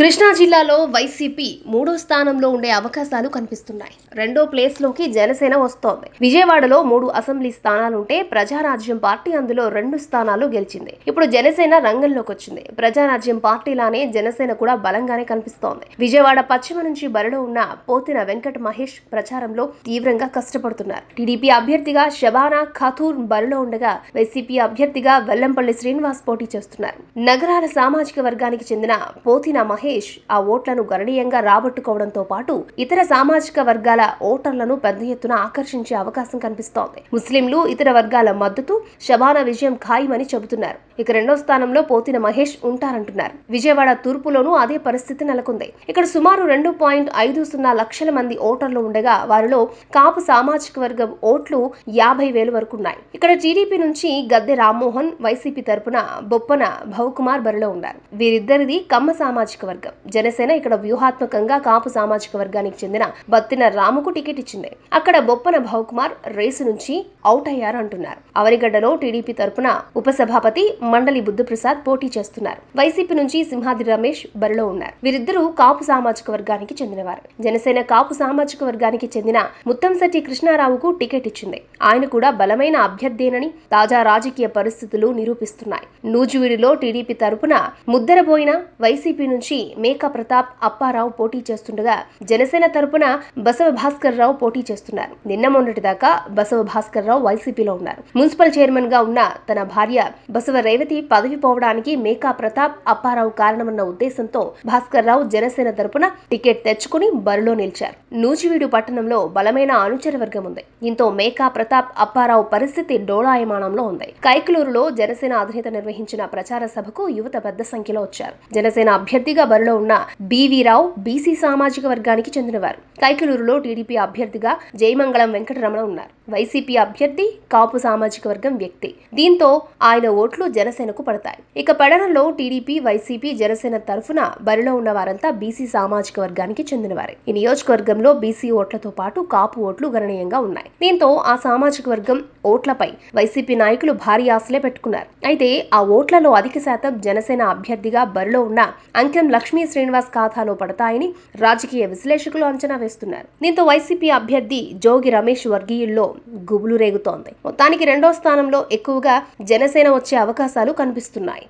కృష్ణా జిల్లాలో వైసీపీ మూడో స్థానంలో ఉండే అవకాశాలు కనిపిస్తున్నాయి. రెండో ప్లేస్లోకి జనసేన వస్తోంది. విజయవాడలో మూడు అసెంబ్లీ స్థానాలుంటే ప్రజారాజ్యం పార్టీ అందులో రెండు స్థానాలు గెలిచింది. ఇప్పుడు జనసేన రంగంలోకి వచ్చింది. ప్రజారాజ్యం పార్టీలానే జనసేన కూడా బలంగానే కనిపిస్తోంది. విజయవాడ పశ్చిమ నుంచి బరిలో ఉన్న పోతిన వెంకట మహేష్ ప్రచారంలో తీవ్రంగా కష్టపడుతున్నారు. టీడీపీ అభ్యర్థిగా శబానా ఖాతూర్ బరిలో ఉండగా వైసీపీ అభ్యర్థిగా వెల్లంపల్లి శ్రీనివాస్ పోటీ చేస్తున్నారు. నగరాల సామాజిక వర్గానికి చెందిన పోతిన మహేష్ ఆ ఓట్లను గణనీయంగా రాబట్టుకోవడంతో పాటు ఇతర సామాజిక వర్గాల ఓటర్లను పెద్ద ఎత్తున ఆకర్షించే అవకాశం కనిపిస్తోంది. ముస్లింలు ఇతర వర్గాల మద్దతు శబానా విజయం ఖాయమని చెబుతున్నారు. ఇక రెండో స్థానంలో పోతిన మహేష్ ఉంటారంటున్నారు. విజయవాడ తూర్పులోనూ అదే పరిస్థితి నెలకొంది. ఇక్కడ సుమారు రెండు పాయింట్ ఐదు సున్నా లక్షల మంది ఓటర్లు ఉండగా వారిలో కాపు సామాజిక వర్గం ఓట్లు యాభై వేలు వరకు ఉన్నాయి. ఇక్కడ టీడీపీ నుంచి గద్దె రామ్మోహన్ వైసీపీ తరపున బొప్పన భవకుమార్ బరిలో ఉన్నారు. వీరిద్దరిది కమ్మ సామాజిక వర్గం. జనసేన ఇక్కడ వ్యూహాత్మకంగా కాపు సామాజిక వర్గానికి చెందిన బత్తిన రాముకు టికెట్ ఇచ్చింది. అక్కడ బొప్పన భవకుమార్ రేసు నుంచి అవుట్ అయ్యారు అంటున్నారు. అవరిగడ్డలో టీడీపీ తరపున ఉపసభాపతి మండలి బుద్ధప్రసాద్ పోటీ చేస్తున్నారు. వైసీపీ నుంచి సింహాద్రి రమేష్ బరిలో ఉన్నారు. వీరిద్దరూ కాపు సామాజిక వర్గానికి చెందినవారు. జనసేన కాపు సామాజిక వర్గానికి చెందిన ముత్తంశెట్టి కృష్ణారావుకు టికెట్ ఇచ్చింది. ఆయన కూడా బలమైన అభ్యర్థేనని తాజా రాజకీయ పరిస్థితులు నిరూపిస్తున్నాయి. నూజివీడులో టీడీపీ తరపున ముద్దరబోయిన వైసీపీ నుంచి మేకా ప్రతాప్ అప్పారావు పోటీ చేస్తుండగా జనసేన తరపున బసవ భాస్కర్ రావు పోటీ చేస్తున్నారు. నిన్న మొన్నటి దాకా బసవ భాస్కర్ రావు వైసీపీలో ఉన్నారు. మున్సిపల్ చైర్మన్గా ఉన్న తన భార్య బసవ రేవతి పదవి పోవడానికి మేకా ప్రతాప్ అప్పారావు కారణమన్న ఉద్దేశంతో భాస్కర్ రావు జనసేన తరపున టికెట్ తెచ్చుకుని బరిలో నిలిచారు. నూజివీడు పట్టణంలో బలమైన అనుచర వర్గం ఉంది. దీంతో మేకా ప్రతాప్ అప్పారావు పరిస్థితి డోళాయమానంలో ఉంది. కైకలూరులో జనసేన అధినేత నిర్వహించిన ప్రచార సభకు యువత పెద్ద సంఖ్యలో వచ్చారు. జనసేన అభ్యర్థిగా బరిలో ఉన్న బీవీ రావు బీసీ సామాజిక వర్గానికి చెందినవారు. కైకలూరులో టీడీపీ అభ్యర్థిగా జయమంగళం వెంకటరమణ ఉన్నారు. వైసీపీ అభ్యర్థి కాపు సామాజిక వర్గం వ్యక్తి. దీంతో ఆయన ఓట్లు జనసేనకు పడతాయి. ఇక పెడనలో టీడీపీ వైసీపీ జనసేన తరఫున బరిలో ఉన్న వారంతా బీసీ సామాజిక వర్గానికి చెందినవారే. ఈ నియోజకవర్గంలో బీసీ ఓట్లతో పాటు కాపు ఓట్లు గణనీయంగా ఉన్నాయి. దీంతో ఆ సామాజిక వర్గం ఓట్లపై వైసీపీ నాయకులు భారీ ఆశలే పెట్టుకున్నారు. అయితే ఆ ఓట్లలో అధిక శాతం జనసేన అభ్యర్థిగా బరిలో ఉన్న అంకెం లక్ష్మీ శ్రీనివాస్ ఖాతాలో పడతాయని రాజకీయ విశ్లేషకులు అంచనా వేస్తున్నారు. దీంతో వైసీపీ అభ్యర్థి జోగి రమేష్ వర్గీయుల్లో గుబులు రేగుతోంది. మొత్తానికి రెండో స్థానంలో ఎక్కువగా జనసేన వచ్చే అవకాశాలు కనిపిస్తున్నాయి.